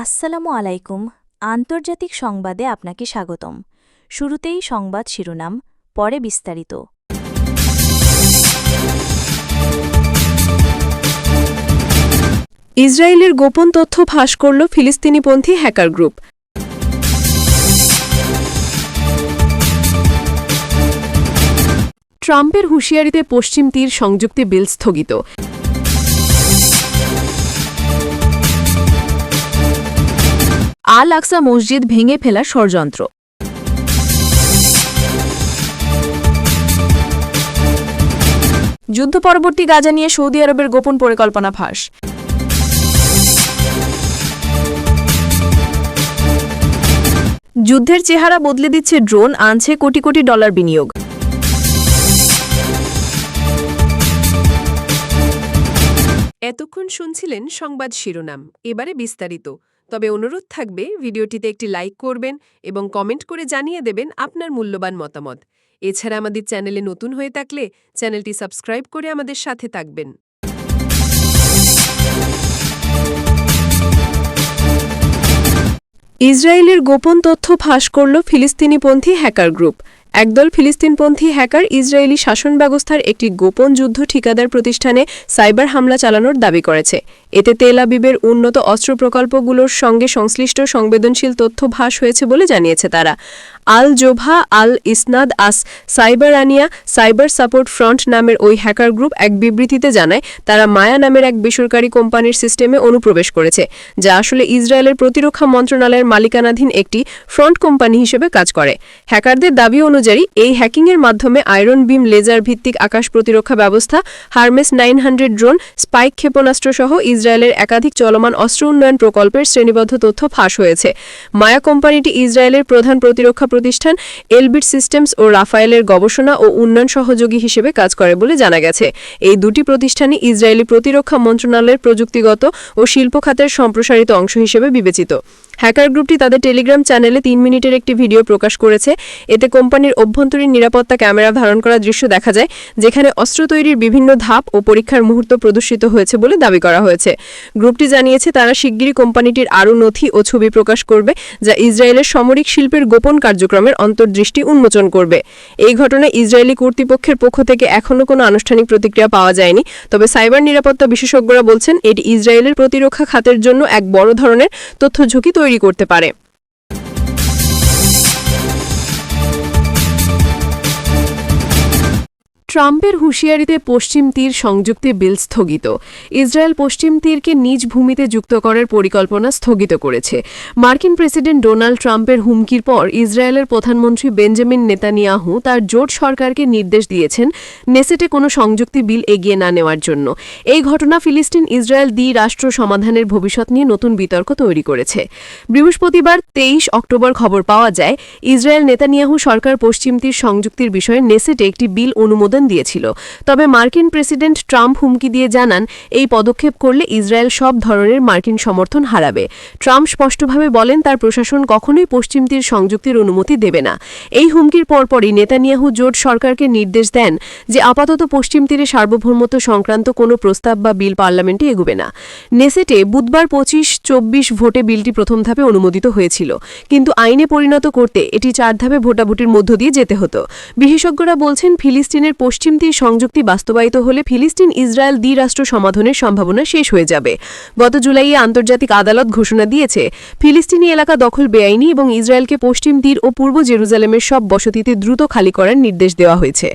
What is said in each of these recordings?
আসসালামু আলাইকুম। আন্তর্জাতিক সংবাদে আপনাকে স্বাগতম। শুরুতেই সংবাদ শিরোনাম, পরে বিস্তারিত। ইসরায়েলের গোপন তথ্য ফাঁস করল ফিলিস্তিনিপন্থী হ্যাকার গ্রুপ। ট্রাম্পের হুঁশিয়ারিতে পশ্চিম তীর সংযুক্তি বিল স্থগিত। আল আকসা মসজিদ ভেঙে ফেলা ষড়যন্ত্র। যুদ্ধ পরবর্তী গাজা নিয়ে সৌদি আরবের গোপন পরিকল্পনা ফাঁস। যুদ্ধের চেহারা বদলে দিচ্ছে ড্রোন, আনছে কোটি কোটি ডলার বিনিয়োগ। এতক্ষণ শুনছিলেন সংবাদ শিরোনাম, এবারে বিস্তারিত। তবে অনুরোধ থাকবে ভিডিওটিতে একটি লাইক করবেন এবং কমেন্ট করে জানিয়ে দেবেন আপনার মূল্যবান মতামত। এছাড়া আমাদের চ্যানেলে নতুন হয়ে থাকলে চ্যানেলটি সাবস্ক্রাইব করে আমাদের সাথে থাকবেন। ইসরায়েলের গোপন তথ্য ফাঁস করল ফিলিস্তিনিপন্থী হ্যাকার গ্রুপ। একদল ফিলিস্তিনপন্থী হ্যাকার ইসরায়েলি শাসন ব্যবস্থার একটি গোপন যুদ্ধ ঠিকাদার প্রতিষ্ঠানে সাইবার হামলা চালানোর দাবি করেছে। এতে তেল আবিবের উন্নত অস্ত্র প্রকল্পগুলোর সঙ্গে সংশ্লিষ্ট সংবেদনশীল তথ্য ভাস হয়েছে বলে জানিয়েছে তারা। আল জোভা আল ইসনাদ আস সাইবার আনিয়া সাইবার সাপোর্ট ফ্রন্ট নামের ওই হ্যাকার গ্রুপ এক বিবৃতিতে জানায়, তারা মায়া নামের এক বেসরকারি কোম্পানির সিস্টেমে অনুপ্রবেশ করেছে, যা আসলে ইসরায়েলের প্রতিরক্ষা মন্ত্রণালয়ের মালিকানাধীন একটি ফ্রন্ট কোম্পানি হিসেবে কাজ করে। হ্যাকারদের দাবি অনুযায়ী, এই হ্যাকিংয়ের মাধ্যমে আয়রন বিম, লেজার ভিত্তিক আকাশ প্রতিরক্ষা ব্যবস্থা, Hermes nine hundred drone, Spike ক্ষেপণাস্ত্র সহ ইসরায়েলের একাধিক চলমান অস্ত্র উন্নয়ন প্রকল্পের শ্রেণীবদ্ধ তথ্য ফাঁস হয়েছে। মায়া কোম্পানিটি ইসরায়েলের প্রধান প্রতিরক্ষা প্রতিষ্ঠান এলবিট সিস্টেমস ও রাফায়েলের গবেষণা ও উন্নয়ন সহযোগী হিসেবে কাজ করে বলে জানা গেছে। এই দুটি প্রতিষ্ঠানই ইসরায়েলি প্রতিরক্ষা মন্ত্রণালয়ের প্রযুক্তিগত ও শিল্প খাতের সম্প্রসারিত অংশ হিসেবে বিবেচিত। হ্যাকার গ্রুপটি তাদের টেলিগ্রাম চ্যানেলে তিন মিনিটের একটি ভিডিও প্রকাশ করেছে। এতে কোম্পানির অভ্যন্তরীণ নিরাপত্তা ক্যামেরা ধারণ করা দৃশ্য দেখা যায়, যেখানে অস্ত্র তৈরির বিভিন্ন ধাপ ও পরীক্ষার মুহূর্ত প্রদর্শিত হয়েছে বলে দাবি করা হয়েছে। গ্রুপটি জানিয়েছে, তারা শিগগিরই কোম্পানিটির আরও নথি ও ছবি প্রকাশ করবে, যা ইসরায়েলের সামরিক শিল্পের গোপন কার্যক্রমের অন্তর্দৃষ্টি উন্মোচন করবে। এই ঘটনায় ইসরায়েলি কর্তৃপক্ষের পক্ষ থেকে এখনও কোনো আনুষ্ঠানিক প্রতিক্রিয়া পাওয়া যায়নি। তবে সাইবার নিরাপত্তা বিশেষজ্ঞরা বলছেন, এটি ইসরায়েলের প্রতিরক্ষা খাতের জন্য এক বড় ধরনের তথ্য ঝুঁকি তৈরি করতে পারে। ট্রাম্পের হুঁশিয়ারিতে পশ্চিম তীর সংযুক্তি বিল স্থগিত। ইসরায়েল পশ্চিম তীরকে নিজ ভূমিতে যুক্ত করার পরিকল্পনা স্থগিত করেছে। মার্কিন প্রেসিডেন্ট ডোনাল্ড ট্রাম্পের হুমকির পর ইসরায়েলের প্রধানমন্ত্রী বেঞ্জামিন নেতানিয়াহু তার জোট সরকারকে নির্দেশ দিয়েছেন নেসেটে কোনো সংযুক্তি বিল এগিয়ে না নেওয়ার জন্য। এই ঘটনা ফিলিস্তিন ইসরায়েল দ্বি রাষ্ট্র সমাধানের ভবিষ্যৎ নিয়ে নতুন বিতর্ক তৈরি করেছে। বৃহস্পতিবার তেইশ অক্টোবর খবর পাওয়া যায়, ইসরায়েল নেতানিয়াহু সরকার পশ্চিম তীর সংযুক্তির বিষয়ে নেসেটে একটি বিল অনুমোদন দিয়েছিল। তবে মার্কিন প্রেসিডেন্ট ট্রাম্প হুমকি দিয়ে জানান, এই পদক্ষেপ করলে ইসরায়েল সব ধরনের মার্কিন সমর্থন হারাবে। ট্রাম্প স্পষ্টভাবে বলেন, তার প্রশাসন কখনোই পশ্চিম তীর সংযুক্তির অনুমতি দেবে না। এই হুমকির পরপরই নেতানিয়াহু জোট সরকারকে নির্দেশ দেন যে আপাতত পশ্চিম তীরে সার্বভৌমত্ব সংক্রান্ত কোনো প্রস্তাব বা বিল পার্লামেন্টে এগুবে না। নেসেটে বুধবার পঁচিশ চব্বিশ ভোটে বিলটি প্রথম ধাপে অনুমোদিত হয়েছিল। কিন্তু আইনে পরিণত করতে এটি চার ধাপে ভোটাভুটির মধ্য দিয়ে যেতে হতো। বিশেষজ্ঞরা বলছেন, ফিলিস্তিনের পশ্চিম তীর সংযুক্তি বাস্তবায়িত হলে ফিলিস্তিন ইসরায়েল দ্বিরাষ্ট্র সমাধানের সম্ভাবনা শেষ হয়ে যাবে। গত জুলাইয়ে আন্তর্জাতিক আদালত ঘোষণা দিয়েছে, ফিলিস্তিনি এলাকা দখল বেআইনি এবং ইসরায়েলকে পশ্চিম তীর ও পূর্ব জেরুজালেমের সব বসতিতে দ্রুত খালি করার নির্দেশ দেওয়া হয়েছে।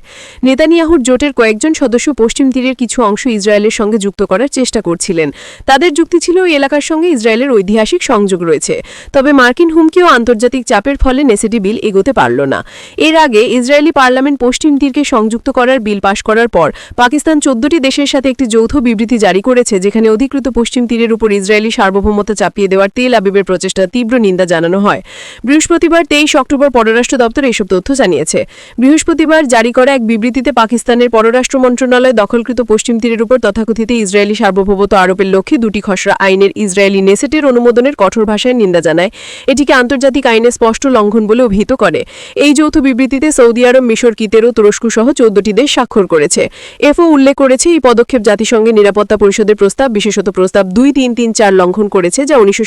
নেতানিয়াহুর জোটের কয়েকজন সদস্য পশ্চিম তীরের কিছু অংশ ইসরায়েলের সঙ্গে যুক্ত করার চেষ্টা করছিলেন। তাদের যুক্তি ছিল ওই এলাকার সঙ্গে ইসরায়েলের ঐতিহাসিক সংযোগ রয়েছে। তবে মার্কিন হুমকি ও আন্তর্জাতিক চাপের ফলে নেসেটি বিল এগোতে পারল না। এর আগে ইসরায়েলি পার্লামেন্ট পশ্চিম তীরকে সংযুক্ত করার বিল পাশ করার পর পাকিস্তান চোদ্দটি দেশের সাথে একটি যৌথ বিবৃতি জারি করেছে, যেখানে অধিকৃত পশ্চিম তীরের উপর ইসরায়েলি সার্বভৌমত্ব চাপিয়ে দেওয়ার তেল আবিবের প্রচেষ্টা তীব্র নিন্দা জানানো হয়। বৃহস্পতিবার তেইশ অক্টোবর পররাষ্ট্র দপ্তর এসব তথ্য জানিয়েছে। বৃহস্পতিবার জারি করা এক বিবৃতিতে পাকিস্তানের পররাষ্ট্র মন্ত্রণালয় দখলকৃত পশ্চিম তীরের উপর তথাকথিত ইসরায়েলি সার্বভৌমত্ব আরোপের লক্ষ্যে দুটি খসড়া আইনের ইসরায়েলি নেসেটের অনুমোদনের কঠোর ভাষায় নিন্দা জানায়। এটিকে আন্তর্জাতিক আইনের স্পষ্ট লঙ্ঘন বলে অভিহিত করে। এই যৌথ বিবৃতিতে সৌদি আরব, মিশর কিতের ও তুরস্ক সহ চোদ্দটি ছয়টি দেশ স্বাক্ষর করেছে। এফও উল্লেখ করেছে, এই পদক্ষেপ জাতিসংঘের নিরাপত্তা পরিষদের প্রস্তাব, বিশেষত প্রস্তাব দুই তিন তিন চার লঙ্ঘন করেছে, যা উনিশশো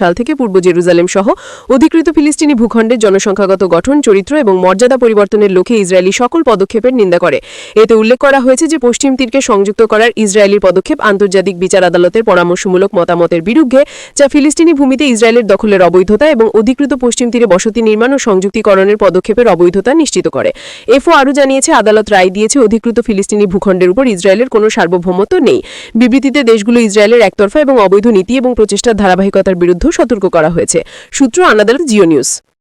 সাল থেকে পূর্ব জেরুজালেম সহ অধিকৃত ফিলিস্তিনি ভূখণ্ডের জনসংখ্যাগত গঠন, চরিত্র এবং মর্যাদা পরিবর্তনের লক্ষ্যে ইসরায়েলি সকল পদক্ষেপের নিন্দা করে। এতে উল্লেখ করা হয়েছে যে পশ্চিম তীরকে সংযুক্ত করার ইসরায়েলির পদক্ষেপ আন্তর্জাতিক বিচার আদালতের পরামর্শমূলক মতামতের বিরুদ্ধে, যা ফিলিস্তিনি ভূমিতে ইসরায়েলের দখলের অবৈধতা এবং অধিকৃত পশ্চিম তীরে বসতি নির্মাণ ও সংযুক্তিকরণের পদক্ষেপের অবৈধতা নিশ্চিত করে। এফও আরও জানিয়েছে, আদালত রায় দিয়েছে, অধিকৃত ফিলিস্তিনি ভূখণ্ডের উপর ইসরায়েলের কোনো সার্বভৌমত্ব নেই। বিবৃতিতে দেশগুলো ইসরায়েলের একতরফা এবং অবৈধ নীতি এবং প্রচেষ্টার ধারাবাহিকতার বিরুদ্ধেও সতর্ক করা হয়েছে। সূত্র আনাদালত জিও নিউজ।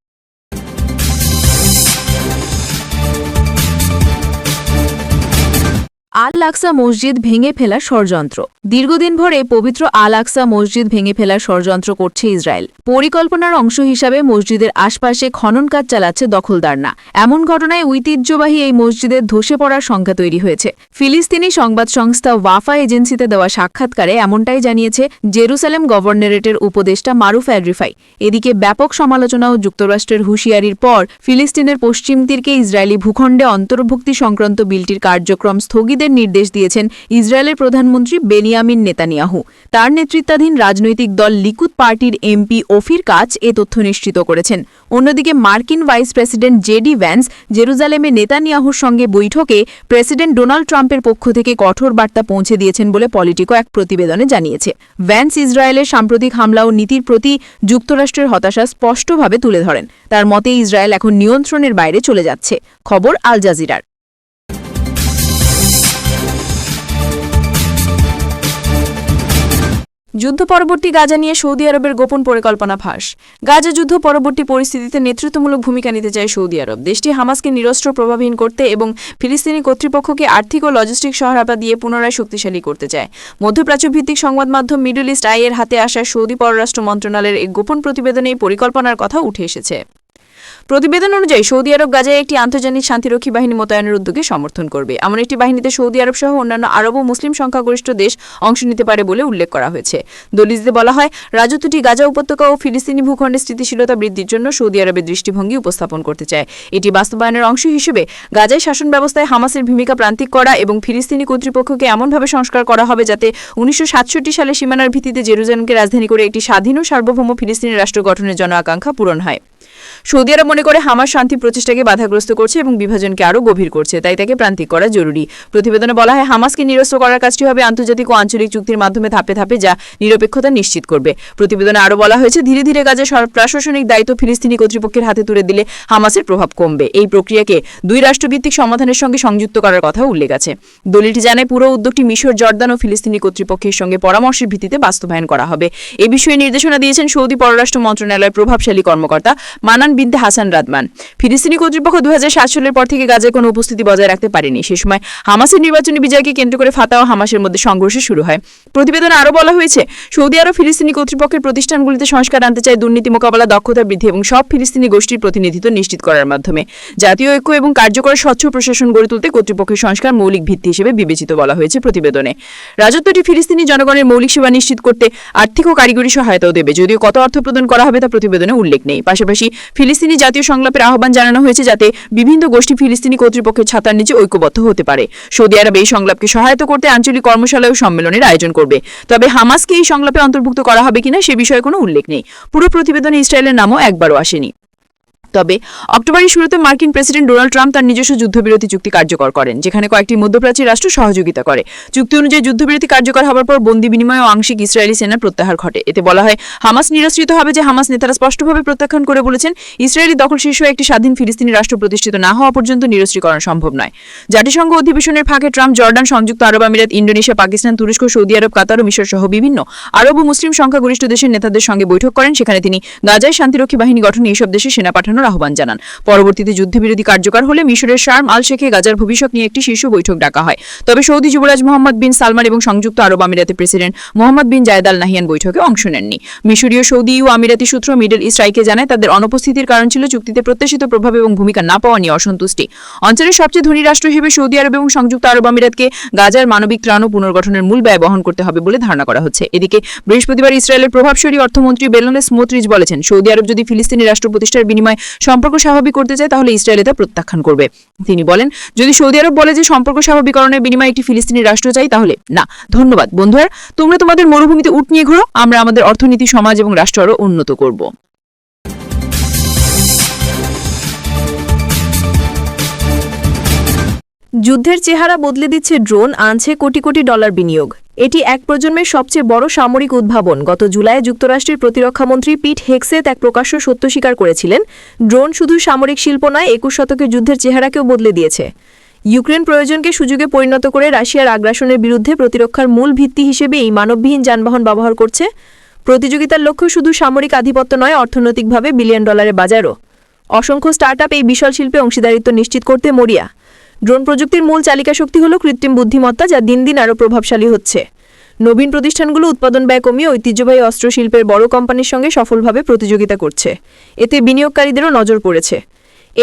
আল আকসা মসজিদ ভেঙে ফেলার ষড়যন্ত্র। দীর্ঘদিন ভরে পবিত্র আল আকসা মসজিদ ভেঙে ফেলার ষড়যন্ত্র করছে ইসরায়েল। পরিকল্পনার অংশ হিসাবে মসজিদের আশপাশে খনন কাজ চালাচ্ছে দখলদাররা। এমন ঘটনায় ঐতিহ্যবাহী এই মসজিদের ধসে পড়ার সংখ্যা তৈরি হয়েছে। ফিলিস্তিনি সংবাদ সংস্থা ওয়াফা এজেন্সিতে দেওয়া সাক্ষাৎকারে এমনটাই জানিয়েছে জেরুসালেম গভর্নরেটের উপদেষ্টা মারুফ অ্যাডরিফাই এদিকে ব্যাপক সমালোচনা ও যুক্তরাষ্ট্রের হুঁশিয়ারির পর ফিলিস্তিনের পশ্চিম তীরকে ইসরায়েলি ভূখণ্ডে অন্তর্ভুক্তি সংক্রান্ত বিলটির কার্যক্রম স্থগিতের নির্দেশ দিয়েছেন ইসরায়েলের প্রধানমন্ত্রী বেনিয়ামিন নেতানিয়াহু। তার নেতৃত্বাধীন রাজনৈতিক দল লিকুদ পার্টির এমপি ওফির কাজ এ তথ্য নিশ্চিত করেছেন। অন্যদিকে মার্কিন ভাইস প্রেসিডেন্ট জেডি ভ্যান্স জেরুজালেমে নেতানিয়াহুর সঙ্গে বৈঠকে প্রেসিডেন্ট ডোনাল্ড ট্রাম্পের পক্ষ থেকে কঠোর বার্তা পৌঁছে দিয়েছেন বলে পলিটিকো এক প্রতিবেদনে জানিয়েছে। ভ্যান্স ইসরায়েলের সাম্প্রতিক হামলা ও নীতির প্রতি যুক্তরাষ্ট্রের হতাশা স্পষ্টভাবে তুলে ধরেন। তার মতে, ইসরায়েল এখন নিয়ন্ত্রণের বাইরে চলে যাচ্ছে। খবর আল জাজিরার। যুদ্ধ পরবর্তী গাজা নিয়ে সৌদি আরবের গোপন পরিকল্পনা ফাঁস। গাজা যুদ্ধ পরবর্তী পরিস্থিতিতে নেতৃত্বমূলক ভূমিকা নিতে চায় সৌদি আরব। দেশটি হামাসকে নিরস্ত্র প্রভাবহীন করতে এবং ফিলিস্তিনি কর্তৃপক্ষকে আর্থিক ও লজিস্টিক সহায়তা দিয়ে পুনরায় শক্তিশালী করতে চায়। মধ্যপ্রাচ্য ভিত্তিক সংবাদ মাধ্যম মিডল ইস্ট আইয়ের হাতে আসা সৌদি পররাষ্ট্র মন্ত্রণালয়ের এই গোপন প্রতিবেদনে এই পরিকল্পনার কথা উঠে এসেছে। প্রতিবেদন অনুযায়ী সৌদি আরব গাজায় একটি আন্তর্জাতিক শান্তিরক্ষী বাহিনী মোতায়েনের উদ্যোগে সমর্থন করবে। এমন একটি বাহিনীতে সৌদি আরব সহ অন্যান্য আরব ও মুসলিম সংখ্যাগরিষ্ঠ দেশ অংশ নিতে পারে বলে উল্লেখ করা হয়েছে। দলিলটিতে বলা হয় রাজত্বটি গাজা উপত্যকা ও ফিলিস্তিনি ভূখণ্ডে স্থিতিশীলতা বৃদ্ধির জন্য সৌদি আরবের দৃষ্টিভঙ্গি উপস্থাপন করতে চায়। এটি বাস্তবায়নের অংশ হিসেবে গাজায় শাসন ব্যবস্থায় হামাসের ভূমিকা প্রান্তিক করা এবং ফিলিস্তিনি কর্তৃপক্ষকে এমনভাবে সংস্কার করা হবে যাতে উনিশশো সাতষট্টি সালে সীমানার ভিত্তিতে জেরুজালেমকে রাজধানী করে একটি স্বাধীন ও সার্বভৌম ফিলিস্তিনি রাষ্ট্র গঠনের জন আকাঙ্ক্ষা পূরণ হয়। সৌদি আরব মনে করে হামাস শান্তি প্রচেষ্টাকে বাধাগ্রস্ত করছে এবং বিভাজনকে আরও গভীর করছে, তাই তাকে প্রান্তিক করা জরুরি। প্রতিবেদনে বলা হয়, হামাসকে নিরস্ত করার কাজটি হবে আন্তর্জাতিক ও আঞ্চলিক চুক্তির মাধ্যমে ধাপে ধাপে যা নিরপেক্ষতা নিশ্চিত করবে। প্রতিবেদনে আরও বলা হয়েছে, ধীরে ধীরে কাজে প্রশাসনিক দায়িত্ব ফিলিস্তিনি কর্তৃপক্ষের হাতে তুলে দিলে হামাসের প্রভাব কমবে। এই প্রক্রিয়াকে দুই রাষ্ট্রভিত্তিক সমাধানের সঙ্গে সংযুক্ত করার কথা উল্লেখ আছে। দলিলটি জানায়, পুরো উদ্যোগটি মিশর, জর্দান ও ফিলিস্তিনি কর্তৃপক্ষের সঙ্গে পরামর্শের ভিত্তিতে বাস্তবায়ন করা হবে। এ বিষয়ে নির্দেশনা দিয়েছেন সৌদি পররাষ্ট্র মন্ত্রণালয়ের প্রভাবশালী কর্মকর্তা মানান বিনতে হাসান রাদমান। ফিলিস্তিনি কর্তৃপক্ষ দু হাজার সাত সালের পর থেকে গাজায় কোনো উপস্থিতি বজায় রাখতে পারেনি। সে সময় হামাসের নির্বাচনী বিজয়কে কেন্দ্র করে ফাতা ও হামাসের মধ্যে সংঘর্ষ শুরু হয়। প্রতিবেদনে আরও বলা হয়েছে, সৌদি আরব ফিলিস্তিনি কর্তৃপক্ষের প্রতিষ্ঠানগুলিতে সংস্কার আনতে চায় দুর্নীতি মোকাবেলা, দক্ষতা বৃদ্ধি এবং সব ফিলিস্তিনি গোষ্ঠীর প্রতিনিধিত্ব নিশ্চিত করার মাধ্যমে। জাতীয় ঐক্য এবং কার্যকর স্বচ্ছ প্রশাসন গড়ে তুলতে কর্তৃপক্ষের সংস্কার মৌলিক ভিত্তি হিসেবে বিবেচিত বলা হয়েছে প্রতিবেদনে। রাজত্বটি ফিলিস্তিনি জনগণের মৌলিক সেবা নিশ্চিত করতে আর্থিক ও কারিগরি সহায়তাও দেবে। যদিও কত অর্থ প্রদান করা হবে তা প্রতিবেদনে উল্লেখ নেই। পাশাপাশি ফিলিস্তিনি জাতীয় সংলাপের আহ্বান জানানো হয়েছে যাতে বিভিন্ন গোষ্ঠী ফিলিস্তিনি কর্তৃপক্ষের ছাতার নিচে ঐক্যবদ্ধ হতে পারে। সৌদি আরব এই সংলাপকে সহায়তা করতে আঞ্চলিক কর্মশালা ও সম্মেলনের আয়োজন করবে। তবে হামাসকে এই সংলাপে অন্তর্ভুক্ত করা হবে কিনা সে বিষয়ে কোনো উল্লেখ নেই। পুরো প্রতিবেদনে ইসরায়েলের নামও একবারও আসেনি। তবে অক্টোবরের শুরুতে মার্কিন প্রেসিডেন্ট ডোনাল্ড ট্রাম্প তার নিজস্ব যুদ্ধবিরতি চুক্তি কার্যকর করেন, যেখানে কয়েকটি মধ্যপ্রাচ্যের রাষ্ট্র সহযোগিতা করে। চুক্তি অনুযায়ী যুদ্ধবিরতি কার্যকর হওয়ার পর বন্দি বিনিময় ও আংশিক ইসরায়েলি সেনার প্রত্যাহার ঘটে। এতে বলা হয়, হামাস নিরস্ত্রিত হবে যে হামাস নেতারা স্পষ্টভাবে প্রত্যাখ্যান করে বলেছেন, ইসরায়েলি দখল শীর্ষ একটি স্বাধীন ফিলিস্তিনি রাষ্ট্র প্রতিষ্ঠিত না হওয়া পর্যন্ত নিরস্ত্রীকরণ সম্ভব নয়। জাতিসংঘ অধিবেশনের ফাঁকে ট্রাম্প জর্ডান, সংযুক্ত আরব আমিরাত ইন্ডোনেশিয়া পাকিস্তান, তুরস্ক, সৌদি আরব, কাতার ও মিশর সহ বিভিন্ন আরব ও মুসলিম সংখ্যাগরিষ্ঠ দেশের নেতাদের সঙ্গে বৈঠক করেন। সেখানে তিনি গাজায় শান্তিরক্ষী বাহিনী গঠনে এইসব দেশে সেনা পাঠানোর আহ্বান জানান। পরবর্তীতে যুদ্ধবিরতি কার্যকর হলে মিশরের শার্ম আল শেখে গাজার ভবিষ্যৎ নিয়ে একটি শীর্ষ বৈঠক ডাকা হয়। তবে সৌদি যুবরাজ মোহাম্মদ বিন সালমান এবং সংযুক্ত আরব আমিরাতের president Mohammed bin Zayed Al Nahyan বৈঠকে অংশ নেননি। মিশরীয় সৌদি ও আমিরাতি সূত্র মিডল ইস্ট আইকে জানায়, তাদের অনুপস্থিতির কারণ ছিল চুক্তিতে প্রত্যাশিত প্রভাব এবং ভূমিকা না পাওয়া নিয়ে অসন্তুষ্টি। অঞ্চলের সবচেয়ে ধনী রাষ্ট্র হিসেবে সৌদি আরব এবং সংযুক্ত আরব আমিরাতকে গাজার মানবিক ত্রাণ ও পুনর্গঠনের মূল ব্যয় বহন করতে হবে বলে ধারণা করা হচ্ছে। এদিকে বৃহস্পতিবার ইসরায়েলের প্রভাবশালী অর্থমন্ত্রী বেলনে স্মোত্রিজ বলেছেন, সৌদি আরব যদি ফিলিস্তিনি রাষ্ট্র প্রতিষ্ঠার বিনিময়ে সম্পর্ক স্বাভাবিক করতে চায়, তাহলে ইসরায়েল তা প্রত্যাখ্যান করবে। তিনি বলেন, যদি সৌদি আরব বলে যে সম্পর্ক স্বাভাবিকরণের বিনিময়ে একটি ফিলিস্তিনি রাষ্ট্র চাই, তাহলে না। ধন্যবাদ বন্ধুরা, তোমরা তোমাদের মরুভূমিতে উঠ নিয়ে ঘুরো, আমরা আমাদের অর্থনীতি, সমাজ এবং রাষ্ট্র আরও উন্নত করব। যুদ্ধের চেহারা বদলে দিচ্ছে ড্রোন, আনছে কোটি কোটি ডলার বিনিয়োগ। এটি এক প্রজন্মের সবচেয়ে বড় সামরিক উদ্ভাবন। গত জুলাইয়ে যুক্তরাষ্ট্রের প্রতিরক্ষামন্ত্রী পিট হেক্সেত এক প্রকাশ্য সত্য স্বীকার করেছিলেন, ড্রোন শুধু সামরিক শিল্প নয়, একুশ শতকের যুদ্ধের চেহারাকেও বদলে দিয়েছে। ইউক্রেন প্রয়োজনকে সুযোগে পরিণত করে রাশিয়ার আগ্রাসনের বিরুদ্ধে প্রতিরক্ষার মূল ভিত্তি হিসেবে এই মানববিহীন যানবাহন ব্যবহার করছে। প্রতিযোগিতার লক্ষ্য শুধু সামরিক আধিপত্য নয়, অর্থনৈতিকভাবে বিলিয়ন ডলারের বাজারও। অসংখ্য স্টার্টআপ এই বিশাল শিল্পে অংশীদারিত্ব নিশ্চিত করতে মরিয়া। ড্রোন প্রযুক্তির মূল চালিকা শক্তি হল কৃত্রিম বুদ্ধিমত্তা, যা দিন দিন আরও প্রভাবশালী হচ্ছে। নবীন প্রতিষ্ঠানগুলো উৎপাদন ব্যয় কমিয়ে ঐতিহ্যবাহী অস্ত্রশিল্পের বড় কোম্পানির সঙ্গে সফলভাবে প্রতিযোগিতা করছে। এতে বিনিয়োগকারীদেরও নজর পড়েছে।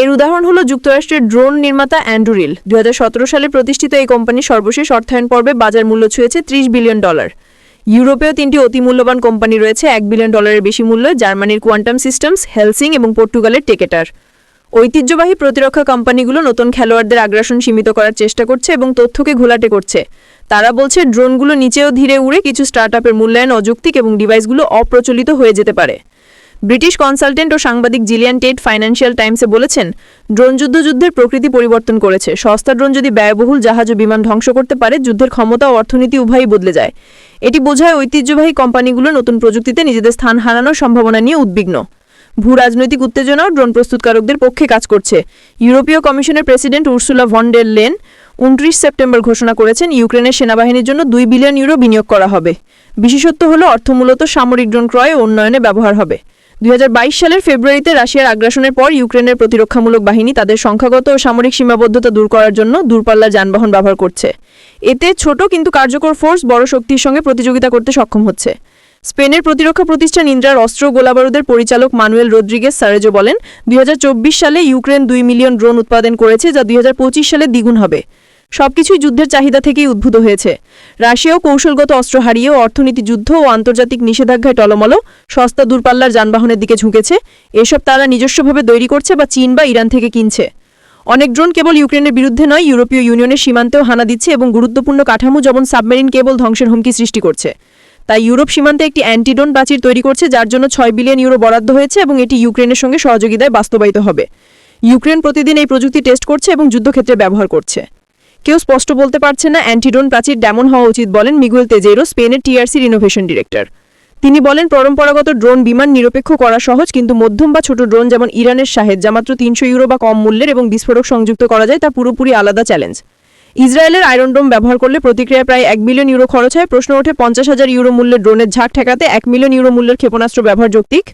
এর উদাহরণ হল যুক্তরাষ্ট্রের ড্রোন নির্মাতা অ্যান্ড্রুরিল দু সালে প্রতিষ্ঠিত এই কোম্পানির সর্বশেষ অর্থায়ন পর্বে বাজার মূল্য ছুঁয়েছে ত্রিশ বিলিয়ন ডলার। ইউরোপেও তিনটি অতি মূল্যবান কোম্পানি রয়েছে, এক বিলিয়ন ডলারের বেশি মূল্য, জার্মানির কোয়ান্টাম সিস্টেমস, হেলসিং এবং পর্তুগালের টেকেটার। ঐতিহ্যবাহী প্রতিরক্ষা কোম্পানিগুলো নতুন খেলোয়াড়দের আগ্রাসন সীমিত করার চেষ্টা করছে এবং তথ্যকে ঘোলাটে করছে। তারা বলছে, ড্রোনগুলো নিচেও ধীরে উড়ে কিছু স্টার্টআপের মূল্যায়ন অযৌক্তিক এবং ডিভাইসগুলো অপ্রচলিত হয়ে যেতে পারে। ব্রিটিশ কনসালটেন্ট ও সাংবাদিক জিলিয়ান টেট ফাইন্যান্সিয়াল টাইমসে বলেছেন, ড্রোন যুদ্ধ যুদ্ধের প্রকৃতি পরিবর্তন করেছে। সস্তা ড্রোন যদি ব্যয়বহুল, জাহাজ ও বিমান ধ্বংস করতে পারে, যুদ্ধের ক্ষমতা ও অর্থনীতি উভয়ই বদলে যায়। এটি বোঝায় ঐতিহ্যবাহী কোম্পানিগুলো নতুন প্রযুক্তিতে নিজেদের স্থান হারানোর সম্ভাবনা নিয়ে উদ্বিগ্ন। ভূ রাজনৈতিক উত্তেজনাও ড্রোন প্রস্তুতকারকদের পক্ষে কাজ করছে। ইউরোপীয় কমিশনের president Ursula von der Leyen উনত্রিশ সেপ্টেম্বর ঘোষণা করেছেন, ইউক্রেনের সেনাবাহিনীর জন্য দুই বিলিয়ন ইউরো বিনিয়োগ করা হবে। বিশেষত্ব হল, অর্থ মূলত সামরিক ড্রোন ক্রয় ও উন্নয়নে ব্যবহার হবে। দুই হাজার বাইশ সালের ফেব্রুয়ারিতে রাশিয়ার আগ্রাসনের পর ইউক্রেনের প্রতিরক্ষামূলক বাহিনী তাদের সংখ্যাগত ও সামরিক সীমাবদ্ধতা দূর করার জন্য দূরপাল্লার যানবাহন ব্যবহার করছে। এতে ছোট কিন্তু কার্যকর ফোর্স বড় শক্তির সঙ্গে প্রতিযোগিতা করতে সক্ষম হচ্ছে। স্পেনের প্রতিরক্ষা প্রতিষ্ঠান ইন্দ্রার অস্ত্র গোলাবারুদের পরিচালক মানুয়েল রদ্রিগেজ সারেজো বলেন, দুই হাজার চব্বিশ সালে ইউক্রেন দুই মিলিয়ন ড্রোন উৎপাদন করেছে, যা দুই হাজার পঁচিশ সালে দ্বিগুণ হবে। সবকিছুই যুদ্ধের চাহিদা থেকেই উদ্ভূত হয়েছে। রাশিয়াও কৌশলগত অস্ত্র হারিয়েও অর্থনীতি যুদ্ধ ও আন্তর্জাতিক নিষেধাজ্ঞায় টলমল, সস্তা দূরপাল্লার যানবাহনের দিকে ঝুঁকেছে। এসব তারা নিজস্বভাবে তৈরি করছে বা চীন বা ইরান থেকে কিনছে। অনেক ড্রোন কেবল ইউক্রেনের বিরুদ্ধে নয়, ইউরোপীয় ইউনিয়নের সীমান্তেও হানা দিচ্ছে এবং গুরুত্বপূর্ণ কাঠামো যেমন সাবমেরিন কেবল ধ্বংসের হুমকি সৃষ্টি করছে। তাই ইউরোপ সীমান্তে একটি অ্যান্টিডোন প্রাচীর তৈরি করছে, যার জন্য ছয় বিলিয়ন ইউরো বরাদ্দ হয়েছে এবং এটি ইউক্রেনের সঙ্গে সহযোগিতায় বাস্তবায়িত হবে। ইউক্রেন প্রতিদিন এই প্রযুক্তি টেস্ট করছে এবং যুদ্ধক্ষেত্রে ব্যবহার করছে। কেউ স্পষ্ট বলতে পারছে না অ্যান্টিডোন প্রাচীর ডেমন হওয়া উচিত বলেন মিগুয়েল তেজেরো, স্পেনের টিআরসির ইনোভেশন ডিরেক্টর। তিনি বলেন, পরম্পরাগত ড্রোন বিমান নিরপেক্ষ করা সহজ, কিন্তু মধ্যম বা ছোট ড্রোন যেমন ইরানের শাহেদ, যা মাত্র তিনশো ইউরো বা কম মূল্যের এবং বিস্ফোরক সংযুক্ত করা যায়, তা পুরোপুরি আলাদা চ্যালেঞ্জ। ইসরায়েলের আয়রন ডোম ব্যবহার করলে প্রতিক্রিয়ায় প্রায় এক বিলিয়ন ইউরো খরচ হয়। প্রশ্ন ওঠে, পঞ্চাশ হাজার ইউরো মূল্যের ড্রোনের ঝাঁক ঠেকাতে এক মিলিয়ন ইউরো মূল্যের ক্ষেপণাস্ত্র ব্যবহার যৌক্তিক?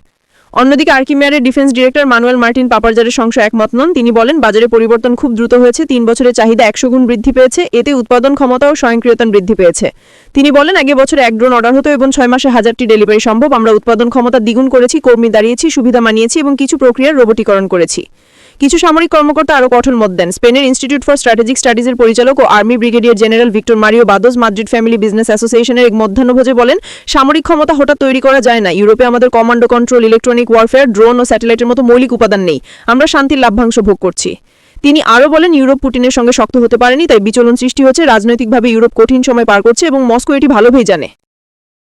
অন্যদিকে আর্কিমিয়ারের ডিফেন্স ডিরেক্টর মানুয়েল মার্টিন পাপারজারের সংশয় একমত নন। তিনি বলেন, বাজারে পরিবর্তন খুব দ্রুত হয়েছে, তিন বছরের চাহিদা একশো গুণ বৃদ্ধি পেয়েছে, এতে উৎপাদন ক্ষমতা ও স্বয়ংক্রিয়তা বৃদ্ধি পেয়েছে। তিনি বলেন, আগে বছরে এক ড্রোন অর্ডার হতো এবং ছয় মাসে হাজারটি ডেলিভারি সম্ভব। আমরা উৎপাদন ক্ষমতা দ্বিগুণ করেছি, কর্মী দাঁড়িয়েছি, সুবিধা মানিয়েছি এবং কিছু প্রক্রিয়ার রোবটিকরণ করেছি। কিছু সামরিক কর্মকর্তা আরও কঠোর মত দেন। স্পেনের ইনস্টিটিউট ফর স্ট্র্যাটেজিক স্টাডিজের পরিচালক ও army brigadier general Victor Mario Bados Madrid family business অ্যাসোসিয়েশনের এক মধ্যাহ্নভোজে বলেন, সামরিক ক্ষমতা হঠাৎ তৈরি করা যায় না। ইউরোপে আমাদের commando control electronic warfare drone ও স্যাটেলাইটের মতো মৌলিক উপাদান নেই। আমরা শান্তির লাভ্যাংশ ভোগ করছি। তিনি আরও বলেন, ইউরোপ পুটিনের সঙ্গে শক্ত হতে পারেনি, তাই বিচলন সৃষ্টি হচ্ছে রাজনৈতিকভাবে ইউরোপ কঠিন সময় পার করছে এবং মস্কো এটি ভালোভাবেই জানে।